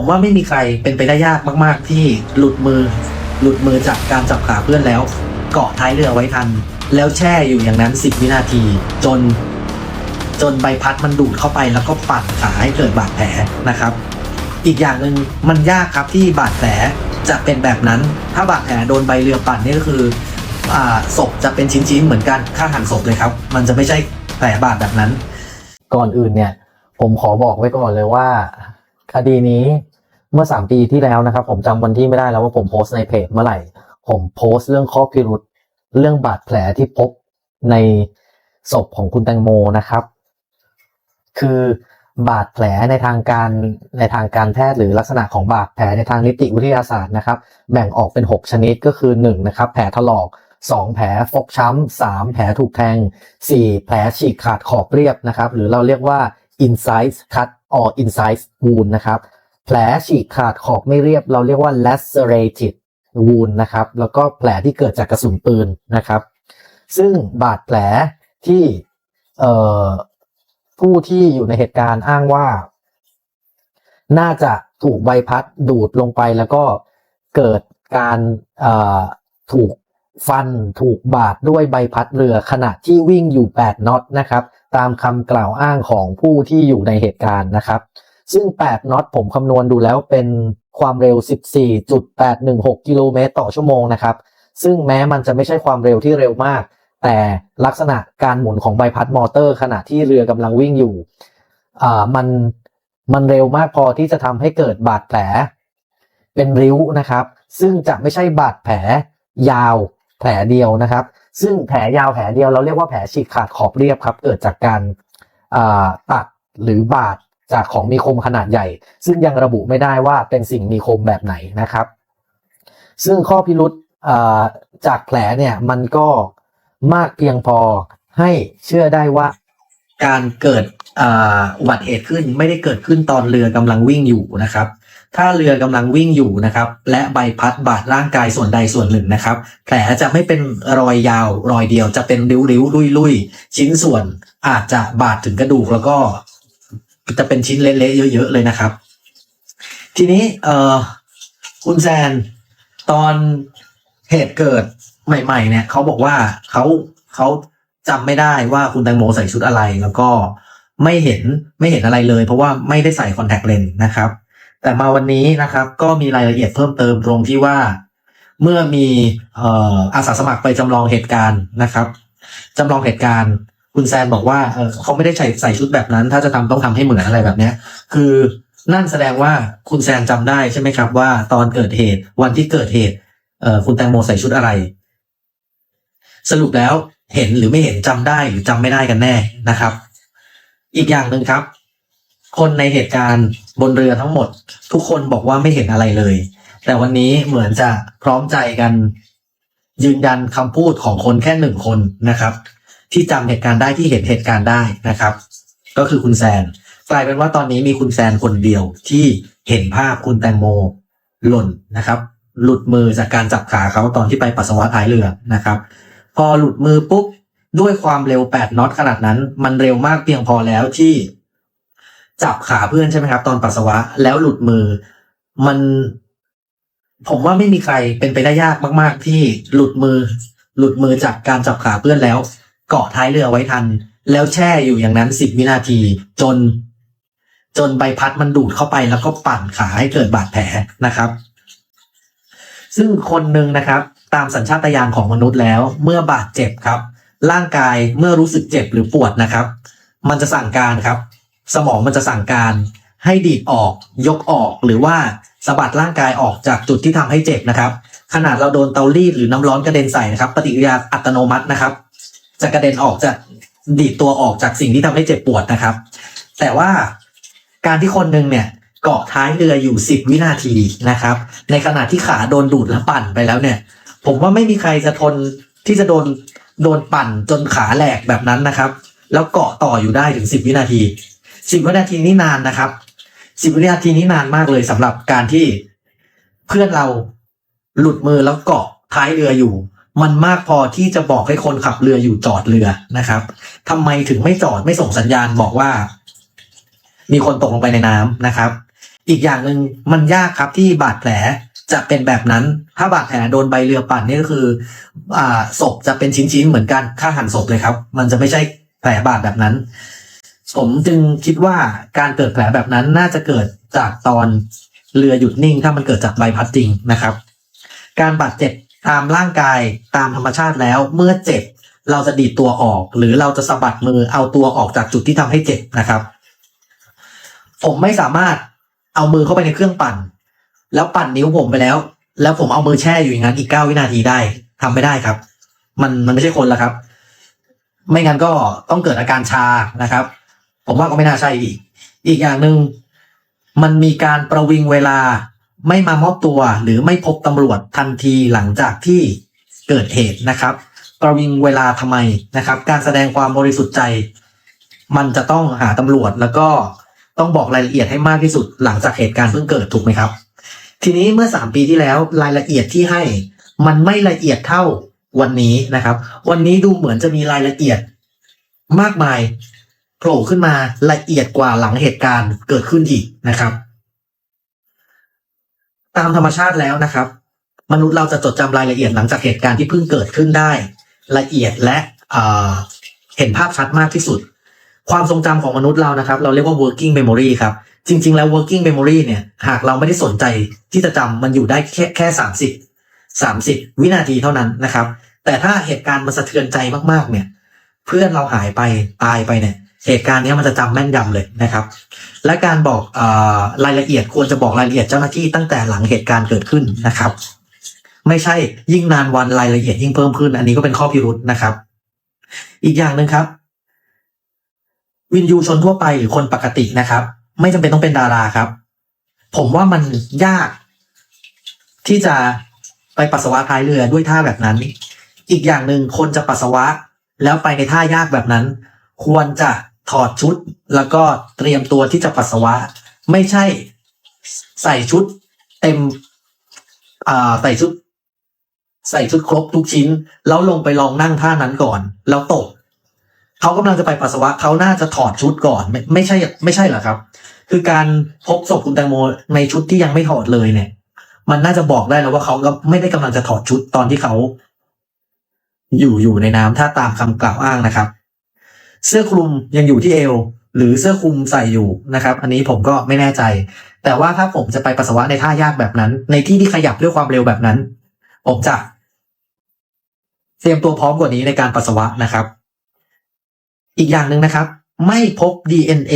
ผมว่าไม่มีใครเป็นไปได้ยากมาก ๆ ที่หลุดมือ หลุดมือจากการจับขาเพื่อนแล้ว เกาะท้ายเรือไว้ทัน แล้วแช่อยู่อย่างนั้น 10 วินาที จน จนใบพัดมันดูดเข้าไปแล้วก็ปั่นขาให้เกิดบาดแผลนะครับ อีกอย่างหนึ่งมันยากครับที่บาดแผลจะเป็นแบบนั้น ถ้าบาดแผลโดนใบเรือปั่นนี่ก็คือศพจะเป็นชิ้นๆเหมือนกันฆ่าหันศพเลยครับ มันจะไม่ใช่แผลบาดแบบนั้น ก่อนอื่นเนี่ย ผมขอบอกไว้ก่อนเลยว่า คดีนี้ เมื่อสามปีที่แล้วนะครับ ผมจำวันที่ไม่ได้แล้วว่าผมโพสต์ในเพจเมื่อไหร่ ผมโพสต์เรื่องข้อพิรุษเรื่องบาดแผลที่พบในศพของคุณแตงโมนะครับ คือบาดแผลในทางการในทางการแพทย์หรือลักษณะของบาดแผลในทางนิติวิทยาศาสตร์นะครับ แบ่งออกเป็น 6 ชนิดก็คือ1นะครับแผลถลอก 2 แผลฟกช้ำ 3 แผลถูกแทง 4 แผลฉีกขาดขอบเรียบนะครับ หรือเราเรียกว่า incise cut or incise wound นะครับ แผลฉีกขาดขอบไม่เรียบ เราเรียกว่า lacerated wound นะครับ แล้วก็แผลที่เกิดจากกระสุนปืนนะครับ ซึ่งบาดแผลที่ผู้ที่อยู่ในเหตุการณ์อ้างว่า น่าจะถูกใบพัดดูดลงไปแล้วก็เกิดการถูกฟันถูกบาดด้วยใบพัดเรือขณะที่วิ่งอยู่ 8น็อตนะครับ ตามคำกล่าวอ้างของผู้ที่อยู่ในเหตุการณ์นะครับ ซึ่ง 8น็อตผมคำนวณดูแล้วเป็นความเร็ว 14.816 กิโลเมตรต่อชั่วโมงนะครับ ซึ่งแม้มันจะไม่ใช่ความเร็วที่เร็วมาก แต่ลักษณะการหมุนของใบพัดมอเตอร์ ขณะที่เรือกำลังวิ่งอยู่อ่ามันมันเร็วมากพอที่จะทำให้เกิดบาดแผล เป็นริ้วนะครับ ซึ่งจะไม่ใช่บาดแผลยาวแผลเดียวนะครับ ซึ่งแผลยาวแผลเดียวเราเรียกว่าแผลฉีกขาดขอบเรียบครับ เกิดจากการอ่าตัดหรือบาด จากของมีคมขนาดใหญ่ ซึ่งยังระบุไม่ได้ว่าเป็นสิ่งมีคมแบบไหนนะครับ ซึ่งข้อพิรุษจากแผลเนี่ยมันก็มากเพียงพอให้เชื่อได้ว่า การเกิดอุบัติเหตุขึ้นไม่ได้เกิดขึ้นตอนเรือกำลังวิ่งอยู่นะครับ ถ้าเรือกำลังวิ่งอยู่นะครับ และใบพัดบาดร่างกายส่วนใดส่วนหนึ่งนะครับ แผลจะไม่เป็นรอยยาวรอยเดียวจะเป็นริ้วๆลุยๆชิ้นส่วนอาจจะบาดถึงกระดูกแล้วก็ จะเป็นชิ้นเละๆเยอะๆเลยนะครับ ทีนี้เออคุณแซนตอนเหตุเกิดใหม่ ๆ เนี่ยเขาบอกว่าเขาเขาจำไม่ได้ว่าคุณแตงโมใส่ชุดอะไรแล้วก็ไม่เห็นไม่เห็นอะไรเลย เพราะว่าไม่ได้ใส่คอนแทคเลนส์นะครับ แต่มาวันนี้นะครับ ก็มีรายละเอียดเพิ่มเติมตรงที่ว่า เมื่อมีเอ่ออาสาสมัครไปจำลองเหตุการณ์นะครับจำลองเหตุการณ์ คุณแซนบอกว่าเออเขาไม่ได้ใส่ใส่ชุดแบบนั้น ถ้าจะทำต้องทำให้เหมือนอะไรแบบเนี้ย คือนั่นแสดงว่าคุณแซนจำได้ใช่ไหมครับว่าตอนเกิดเหตุวันที่เกิดเหตุเออคุณแตงโมใส่ชุดอะไร สรุปแล้วเห็นหรือไม่เห็นจำได้หรือจำไม่ได้กันแน่นะครับ อีกอย่างหนึ่งครับ คนในเหตุการณ์บนเรือทั้งหมด ทุกคนบอกว่าไม่เห็นอะไรเลย แต่วันนี้เหมือนจะพร้อมใจกันยืนยันคำพูดของคนแค่หนึ่งคนนะครับ ที่จำเหตุการณ์ได้ที่เห็นเหตุการณ์ได้นะครับ ก็คือคุณแซน กลายเป็นว่าตอนนี้มีคุณแซนคนเดียวที่เห็นภาพคุณแตงโมหล่นนะครับ หลุดมือจากการจับขาเขาตอนที่ไปปัสสาวะท้ายเรือนะครับ พอหลุดมือปุ๊บด้วยความเร็ว 8น็อตขนาดนั้น มันเร็วมากเพียงพอแล้วที่จับขาเพื่อนใช่ไหมครับ ตอนปัสสาวะแล้วหลุดมือ มันผมว่าไม่มีใครเป็นไปได้ยากมาก ๆ ที่หลุดมือ หลุดมือจากการจับขาเพื่อนแล้ว เกาะท้ายเรือไว้ทัน แล้วแช่อยู่อย่างนั้นสิบวินาที จน จนใบพัดมันดูดเข้าไปแล้วก็ปั่นขาให้เกิดบาดแผลนะครับ ซึ่งคนหนึ่งนะครับ ตามสัญชาตญาณของมนุษย์แล้ว เมื่อบาดเจ็บครับ ร่างกายเมื่อรู้สึกเจ็บหรือปวดนะครับ มันจะสั่งการครับ สมองมันจะสั่งการให้ดีดออก ยกออกหรือว่าสะบัดร่างกายออกจากจุดที่ทำให้เจ็บนะครับ ขนาดเราโดนเตารีดหรือน้ำร้อนกระเด็นใส่นะครับ ปฏิกิริยาอัตโนมัตินะครับ จะกระเด็นออกจะดีดตัวออกจากสิ่งที่ทำให้เจ็บปวดนะครับ แต่ว่าการที่คนหนึ่งเนี่ยเกาะท้ายเรืออยู่10วินาทีนะครับ ในขณะที่ขาโดนดูดและปั่นไปแล้วเนี่ย ผมว่าไม่มีใครจะทนที่จะโดนโดนปั่นจนขาแหลกแบบนั้นนะครับ แล้วเกาะต่ออยู่ได้ถึง10วินาที10วินาทีนี่นานนะครับ10วินาทีนี้นานมากเลยสำหรับการที่เพื่อนเราหลุดมือแล้วเกาะท้ายเรืออยู่ มันมากพอที่จะบอกให้คนขับเรืออยู่จอดเรือนะครับทำไมถึงไม่จอดไม่ส่งสัญญาณบอกว่า มีคนตกลงไปในน้ำนะครับ อีกอย่างหนึ่งมันยากครับที่บาดแผลจะเป็นแบบนั้น ถ้าบาดแผลโดนใบเรือปั่นนี่ก็คือ อ่าศพจะเป็นชิ้นๆเหมือนกันค่าหันศพเลยครับ มันจะไม่ใช่แผลบาดแบบนั้น ผมจึงคิดว่าการเกิดแผลแบบนั้นน่าจะเกิดจากตอนเรือหยุดนิ่ง ถ้ามันเกิดจากใบพัดจริงนะครับ การบาดเจ็บ ตามร่างกายตามธรรมชาติแล้วเมื่อเจ็บเราจะดีดตัวออก หรือเราจะสะบัดมือเอาตัวออกจากจุดที่ทำให้เจ็บนะครับ ผมไม่สามารถเอามือเข้าไปในเครื่องปั่น แล้วปั่นนิ้วผมไปแล้ว แล้วผมเอามือแช่อยู่อย่างนั้นอีกเก้าวินาทีได้ทำไม่ได้ครับ มันมันไม่ใช่คนละครับ ไม่งั้นก็ต้องเกิดอาการชานะครับ ผมว่าก็ไม่น่าใช่อีก อีกอย่างหนึ่งมันมีการประวิงเวลา ไม่มามอบตัวหรือไม่พบตำรวจทันทีหลังจากที่เกิดเหตุนะครับ ประวิงเวลาทำไมนะครับ การแสดงความบริสุทธิ์ใจ มันจะต้องหาตำรวจแล้วก็ต้องบอกรายละเอียดให้มากที่สุดหลังจากเหตุการณ์เพิ่งเกิดถูกไหมครับ ทีนี้เมื่อสามปีที่แล้วรายละเอียดที่ให้มันไม่ละเอียดเท่าวันนี้นะครับ วันนี้ดูเหมือนจะมีรายละเอียดมากมายโผล่ขึ้นมาละเอียดกว่าหลังเหตุการณ์เกิดขึ้นอีกนะครับ ตามธรรมชาติแล้วนะครับ มนุษย์เราจะจดจำรายละเอียดหลังจากเหตุการณ์ที่เพิ่งเกิดขึ้นได้ ละเอียดและเเห็นภาพชัดมากที่สุด ความทรงจำของมนุษย์เรานะครับ เราเรียกว่า working memory ครับ จริง ๆ แล้ว working memory เนี่ยหากเราไม่ได้สนใจที่จะจำมันอยู่ได้แค่แค่สามสิบสามสิบวินาทีเท่านั้นนะครับ แต่ถ้าเหตุการณ์มันสะเทือนใจมากๆเนี่ย เพื่อนเราหายไปตายไปเนี่ย เหตุการณ์นี้มันจะจำแม่นยำเลยนะครับ และการบอกอรายละเอียดควรจะบอกรายละเอียดเจ้าหน้าที่ตั้งแต่หลังเหตุการณ์เกิดขึ้นนะครับ ไม่ใช่ยิ่งนานวันรายละเอียดยิ่งเพิ่มขึ้น อันนี้ก็เป็นข้อพิรุษนะครับ อีกอย่างหนึ่งครับ วินยูชนทั่วไปหรือคนปกตินะครับ ไม่จำเป็นต้องเป็นดาราครับ ผมว่ามันยากที่จะไปปัสสาวะท้ายเรือด้วยท่าแบบนั้น อีกอย่างหนึ่งคนจะปัสสาวะแล้วไปในท่ายากแบบนั้น ควรจะ ถอดชุดแล้วก็เตรียมตัวที่จะปัสสาวะ ไม่ใช่ใส่ชุดเต็มอ่าใส่ชุด ใส่ชุดครบทุกชิ้น แล้วลงไปลองนั่งท่านั้นก่อน แล้วตกเขากำลังจะไปปัสสาวะเขาน่าจะถอดชุดก่อน ไม่ไม่ใช่ ไม่ใช่เหรอครับ คือการพบศพคุณแตงโมในชุดที่ยังไม่ถอดเลยเนี่ย มันน่าจะบอกได้แล้วว่าเขาก็ไม่ได้กำลังจะถอดชุดตอนที่เขา อยู่อยู่ในน้ำถ้าตามคำกล่าวอ้างนะครับ เสื้อคลุมยังอยู่ที่เอว หรือเสื้อคลุมใส่อยู่นะครับ อันนี้ผมก็ไม่แน่ใจ แต่ว่าถ้าผมจะไปปัสสาวะในท่ายากแบบนั้น ในที่ที่ขยับด้วยความเร็วแบบนั้น ผมจะเตรียมตัวพร้อมกว่านี้ในการปัสสาวะนะครับ อีกอย่างหนึ่งนะครับ ไม่พบ DNA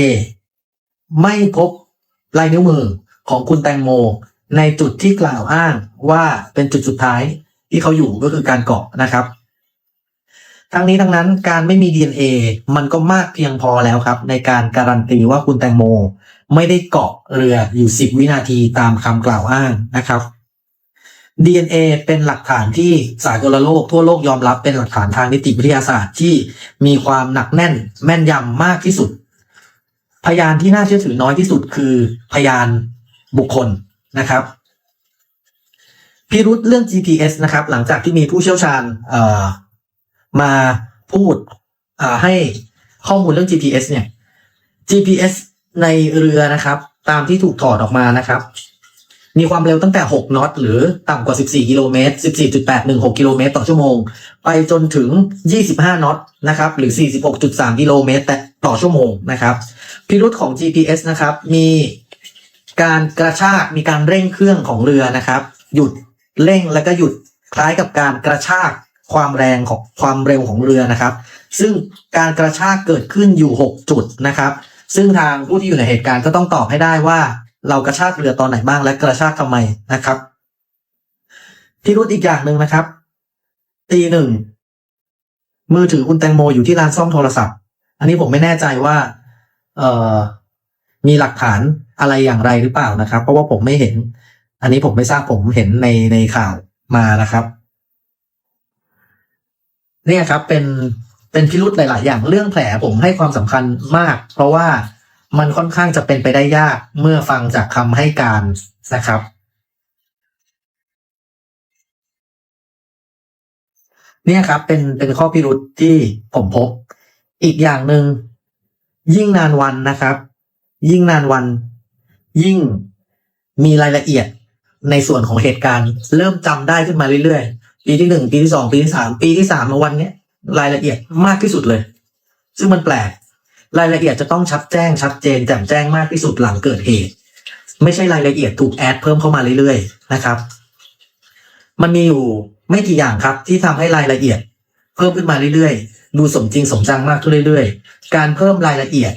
ไม่พบลายนิ้วมือของคุณแตงโม ในจุดที่กล่าวอ้างว่าเป็นจุดสุดท้ายที่เขาอยู่ก็คือการเกาะนะครับ ทั้งนี้ทั้งนั้นการไม่มี DNA มันก็มากเพียงพอแล้วครับ ในการการันตีว่าคุณแตงโม ไม่ได้เกาะเรืออยู่ 10 วินาทีตามคำกล่าวอ้างนะครับ DNA เป็นหลักฐานที่สากลโลกทั่วโลกยอมรับเป็นหลักฐานทางนิติวิทยาศาสตร์ที่มีความหนักแน่นแม่นยำมากที่สุด พยานที่น่าเชื่อถือน้อยที่สุดคือพยานบุคคลนะครับพิรุษเรื่อง GPS นะครับ หลังจากที่มีผู้เชี่ยวชาญ มาพูดให้ข้อมูลเรื่อง GPS เนี่ย GPS ในเรือนะครับ ตามที่ถูกถอดออกมานะครับ มีความเร็วตั้งแต่ 6น็อตหรือต่ำกว่า 14 กิโลเมตร 14.816 กิโลเมตรต่อชั่วโมง ไปจนถึง 25น็อตนะครับ หรือ 46.3 กิโลเมตรต่อชั่วโมงนะครับ พิรุษของ GPS นะครับ มีการกระชากมีการเร่งเครื่องของเรือนะครับ หยุดเร่งแล้วก็หยุดคล้ายกับการกระชาก ความแรงของความเร็วของเรือนะครับ ซึ่งการกระชากเกิดขึ้นอยู่ 6 จุดนะครับ ซึ่งทางผู้ที่อยู่ในเหตุการณ์ก็ต้องตอบให้ได้ว่า เรากระชากเรือตอนไหนบ้างและกระชากทำไมนะครับพิรุธอีกอย่างหนึ่งนะครับตีหนึ่งมือถือคุณแตงโมอยู่ที่ร้านซ่อมโทรศัพท์ อันนี้ผมไม่แน่ใจว่า เอ่อมีหลักฐานอะไรอย่างไรหรือเปล่านะครับ เพราะว่าผมไม่เห็น อันนี้ผมไม่ทราบผมเห็นในในข่าวมานะครับ เนี่ยครับเป็นเป็นพิรุธหลาย ๆ อย่างเรื่องแผลผมให้ความสำคัญมาก เพราะว่ามันค่อนข้างจะเป็นไปได้ยากเมื่อฟังจากคำให้การนะครับ เนี่ยครับเป็นเป็นข้อพิรุธที่ผมพบ อีกอย่างหนึ่งยิ่งนานวันนะครับ ยิ่งนานวัน ยิ่งมีรายละเอียดในส่วนของเหตุการณ์ เริ่มจำได้ขึ้นมาเรื่อย ๆ ปีที่หนึ่งปีที่สองปีที่สามปีที่สามมาวันเนี้ยรายละเอียดมากที่สุดเลย ซึ่งมันแปลกรายละเอียดจะต้องชัดแจ้งชัดเจนแจ่มแจ้งมากที่สุดหลังเกิดเหตุ ไม่ใช่รายละเอียดถูกแอดเพิ่มเข้ามาเรื่อยๆนะครับ มันมีอยู่ไม่กี่อย่างครับ ที่ทำให้รายละเอียด เพิ่มขึ้นมาเรื่อยๆ ดูสมจริงสมจังมากขึ้นเรื่อย ๆ การเพิ่มรายละเอียด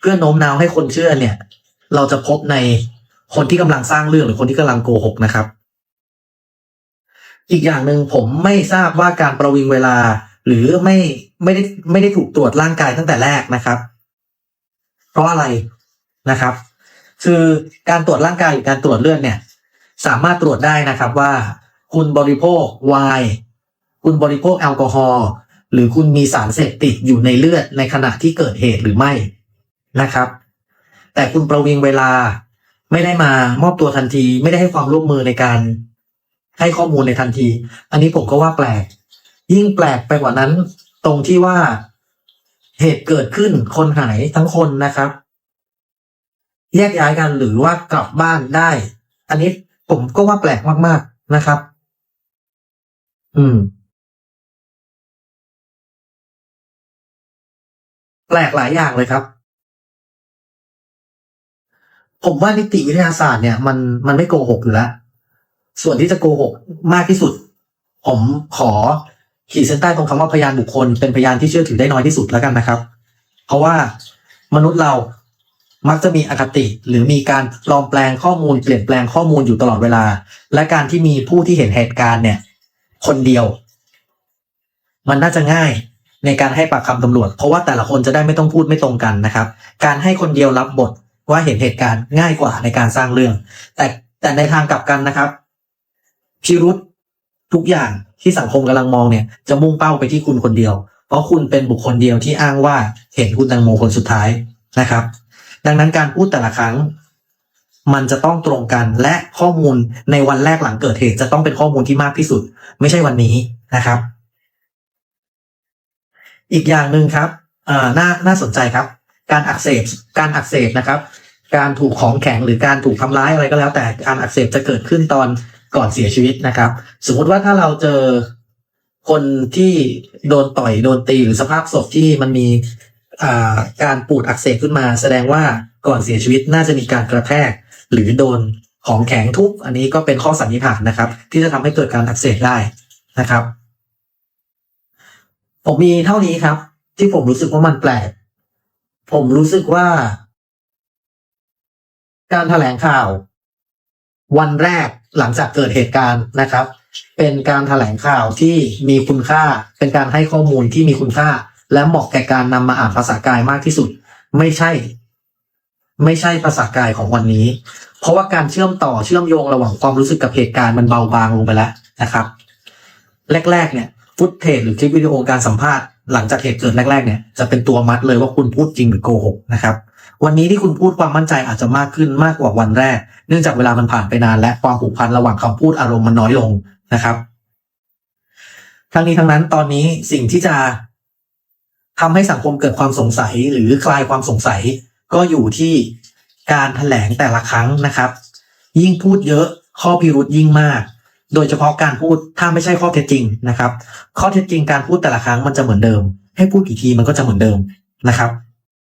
เพื่อโน้มน้าวให้คนเชื่อเนี่ย เราจะพบในคนที่กำลังสร้างเรื่องหรือคนที่กำลังโกหกนะครับ อีกอย่างหนึ่งผมไม่ทราบว่าการประวิงเวลา หรือไม่ไม่ได้ไม่ได้ถูกตรวจร่างกายตั้งแต่แรกนะครับ เพราะอะไรนะครับ คือการตรวจร่างกายหรือการตรวจเลือดเนี่ย สามารถตรวจได้นะครับว่า คุณบริโภคไวน์คุณบริโภคแอลกอฮอล์หรือคุณมีสารเสพติดอยู่ในเลือดในขณะที่เกิดเหตุหรือไม่นะครับ แต่คุณประวิงเวลาไม่ได้มามอบตัวทันที ไม่ได้ให้ความร่วมมือในการ ให้ข้อมูลในทันที อันนี้ผมก็ว่าแปลก ยิ่งแปลกไปกว่านั้น ตรงที่ว่าเหตุเกิดขึ้นคนหายทั้งคนนะครับ แยกย้ายกันหรือว่ากลับบ้านได้ อันนี้ผมก็ว่าแปลกมาก ๆนะครับ อืม แปลกหลายอย่างเลยครับ ผมว่านิติวิทยาศาสตร์เนี่ย มันมันไม่โกหกอยู่แล้ว ส่วนที่จะโกหกมากที่สุด ผมขอขีดเส้นใต้ตรงคำว่าพยานบุคคล เป็นพยานที่เชื่อถือได้น้อยที่สุดแล้วกันนะครับ เพราะว่ามนุษย์เรามักจะมีอคติหรือมีการปลอมแปลงข้อมูลเปลี่ยนแปลงข้อมูลอยู่ตลอดเวลา และการที่มีผู้ที่เห็นเหตุการณ์เนี่ย คนเดียว มันน่าจะง่ายในการให้ปากคำตำรวจ เพราะว่าแต่ละคนจะได้ไม่ต้องพูดไม่ตรงกันนะครับ การให้คนเดียวรับบทว่าเห็นเหตุการณ์ง่ายกว่าในการสร้างเรื่อง แต่แต่ในทางกลับกันนะครับ พิรุษทุกอย่างที่สังคมกำลังมองเนี่ยจะมุ่งเป้าไปที่คุณคนเดียว เพราะคุณเป็นบุคคลเดียวที่อ้างว่าเห็นคุณตังโมคนสุดท้ายนะครับ ดังนั้นการพูดแต่ละครั้ง มันจะต้องตรงกันและข้อมูลในวันแรกหลังเกิดเหตุ จะต้องเป็นข้อมูลที่มากที่สุด ไม่ใช่วันนี้นะครับ อีกอย่างหนึ่งครับอ่าน่าน่าสนใจครับ การอักเสบการอักเสบนะครับ การถูกของแข็งหรือการถูกทำร้ายอะไรก็แล้ว แต่การอักเสบจะเกิดขึ้นตอน ก่อนเสียชีวิตนะครับ สมมุติว่าถ้าเราเจอคนที่โดนต่อยโดนตีหรือสภาพศพที่มันมีการปูดอักเสบขึ้นมา แสดงว่าก่อนเสียชีวิตน่าจะมีการกระแทกหรือโดนของแข็งทุบอันนี้ก็เป็นข้อสันนิษฐานนะครับ ที่จะทำให้เกิดการอักเสบได้นะครับ ผมมีเท่านี้ครับ ที่ผมรู้สึกว่ามันแปลก ผมรู้สึกว่า การแถลงข่าว วันแรก หลังจากเกิดเหตุการณ์นะครับ เป็นการแถลงข่าวที่มีคุณค่า เป็นการให้ข้อมูลที่มีคุณค่า และเหมาะแก่การนำมาอ่านภาษากายมากที่สุด ไม่ใช่ ไม่ใช่ภาษากายของวันนี้ เพราะว่าการเชื่อมต่อเชื่อมโยงระหว่างความรู้สึกกับเหตุการณ์มันเบาบางลงไปแล้วนะครับ แรก ๆ เนี่ยฟุตเทจหรือคลิปวิดีโอการสัมภาษณ์หลังจากเหตุเกิดแรกๆเนี่ยจะเป็นตัวมัดเลยว่าคุณพูดจริงหรือโกหกนะครับ วันนี้ที่คุณพูดความมั่นใจอาจจะมากขึ้นมากกว่าวันแรก เนื่องจากเวลามันผ่านไปนานและความผูกพันระหว่างคำพูดอารมณ์มันน้อยลงนะครับทั้งนี้ทั้งนั้นตอนนี้สิ่งที่จะทำให้สังคมเกิดความสงสัยหรือคลายความสงสัย ก็อยู่ที่การแถลงแต่ละครั้งนะครับ ยิ่งพูดเยอะข้อพิรุษยิ่งมาก โดยเฉพาะการพูดถ้าไม่ใช่ข้อเท็จจริงนะครับ ข้อเท็จจริงการพูดแต่ละครั้งมันจะเหมือนเดิม ให้พูดกี่ทีมันก็จะเหมือนเดิมนะครับ